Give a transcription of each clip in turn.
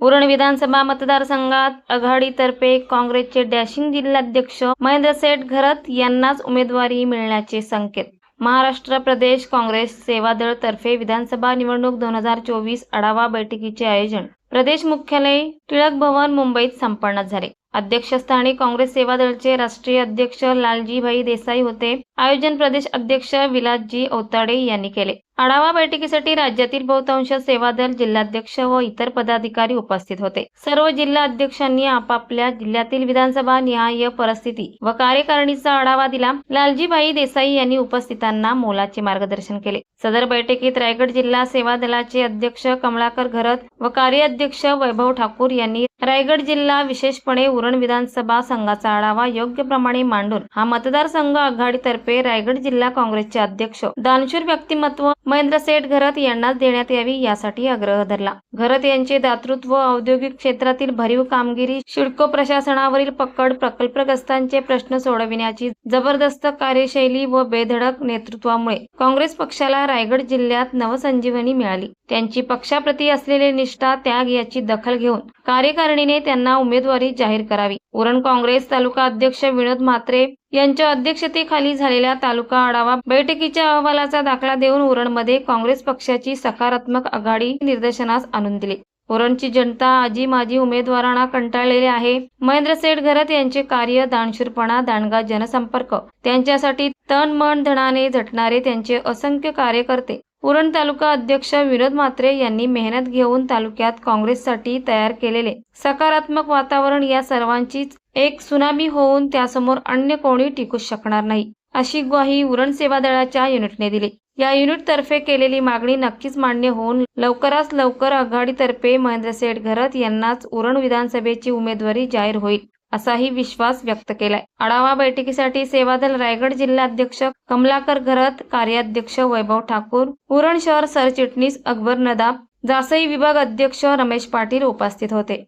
उरण विधानसभा मतदारसंघात आघाडीतर्फे काँग्रेसचे डॅशिंग जिल्हाध्यक्ष महेंद्र सेठ घरत यांनाच उमेदवारी मिळण्याचे संकेत. महाराष्ट्र प्रदेश काँग्रेस सेवादळ तर्फे विधानसभा निवडणूक दोन हजार चोवीस आढावा बैठकीचे आयोजन. प्रदेश मुख्यालय टिळक भवन मुंबईत संपन्न झाले. अध्यक्षस्थानी काँग्रेस सेवा दलचे राष्ट्रीय अध्यक्ष लालजीभाई देसाई होते. आयोजन प्रदेश अध्यक्ष विलासजी औताडे यांनी केले. आढावा बैठकीसाठी राज्यातील बहुतांश सेवादल जिल्हाध्यक्ष व इतर पदाधिकारी उपस्थित होते. सर्व जिल्हा अध्यक्षांनी आपापल्या जिल्ह्यातील विधानसभा निहाय परिस्थिती व कार्यकारिणीचा आढावा दिला. लालजीभाई देसाई यांनी उपस्थितांना मोलाचे मार्गदर्शन केले. सदर बैठकीत रायगड जिल्हा सेवा दलाचे अध्यक्ष कमलाकर घरत व कार्याध्यक्ष वैभव ठाकूर यांनी रायगड जिल्हा विशेषपणे उरण विधानसभा संघाचा आढावा योग्य प्रमाणे मांडून हा मतदारसंघ आघाडीतर्फे रायगड जिल्हा काँग्रेसचे अध्यक्ष दानशूर व्यक्तिमत्व महेंद्र सेठ घरत यांनाच देण्यात यावी यासाठी आग्रह धरला. घरत यांचे दातृत्व औद्योगिक क्षेत्रातील भरीव कामगिरी सिडको प्रशासनावरील पकड प्रकल्पग्रस्तांचे प्रश्न सोडविण्याची जबरदस्त कार्यशैली व बेधडक नेतृत्वामुळे काँग्रेस पक्षाला रायगड जिल्ह्यात नवसंजीवनी मिळाली. त्यांची पक्षाप्रती असलेले निष्ठा त्याग याची दखल घेऊन कार्यकारिणीने त्यांना उमेदवारी जाहीर करावी. उरण काँग्रेस तालुका अध्यक्ष विनोद म्हात्रे यांच्या अध्यक्षतेखाली झालेल्या तालुका आढावा बैठकीच्या अहवालाचा दाखला देऊन उरणमध्ये काँग्रेस पक्षाची सकारात्मक आघाडी निदर्शनास आणून दिली. उरणची जनता आजी माजी उमेदवारांना कंटाळलेले आहे. महेंद्र सेठ घरत यांचे कार्य दानशूरपणा दांडगा जनसंपर्क. त्यांच्यासाठी तन मन धनाने झटणारे त्यांचे असंख्य कार्यकर्ते उरण तालुका अध्यक्ष विनोद म्हात्रे यांनी मेहनत घेऊन तालुक्यात काँग्रेससाठी तयार केलेले सकारात्मक वातावरण या सर्वांचीच एक सुनामी होऊन त्यासमोर अन्य कोणी टिकू शकणार नाही अशी ग्वाही उरण सेवा दलाच्या युनिटने दिली. या युनिट तर्फे केलेली मागणी नक्कीच मान्य होऊन लवकरात लवकर आघाडीतर्फे महेंद्र सेठ घरत यांनाच उरण विधानसभेची उमेदवारी जाहीर होईल. असाही विश्वास व्यक्त केलाय. आढावा बैठकीसाठी सेवादल रायगड जिल्हाध्यक्ष कमलाकर घरत कार्याध्यक्ष वैभव ठाकूर उरण शहर सरचिटणीस अकबर नदाब जासई विभाग अध्यक्ष रमेश पाटील उपस्थित होते.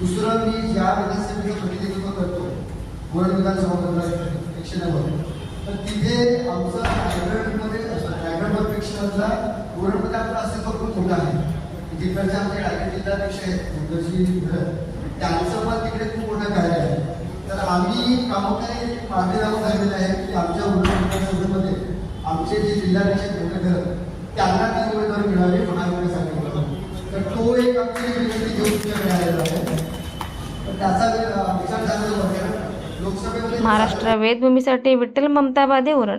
दुसरं मी ज्या प्रतिनिधित्व करतो वरण विधानसभा तर तिथे आमचा रायगडमध्ये रायगडपेक्षा वरणमध्ये आपलं असं भरपूर मोठं आहे तिकडचे आमचे रायगड जिल्हाध्यक्ष आहेत. मुंबईची त्यांचं पण तिकडे खूप मोठं कार्य आहे. तर आम्ही प्रामुख्याने मागणी लावून झालेलं आहे की आमच्या वरण आमचे जे जिल्हाध्यक्ष आहेत मोठे घर त्यांना ती उमेदवार मिळावी महाविकासाठी तर तो एक आमची विनंती घेऊन मिळालेला आहे. तर त्याचा विचार झालेला होता लोकसभेमध्ये महाराष्ट्र वेदभूमीसाठी विठ्ठल ममता बादे उरण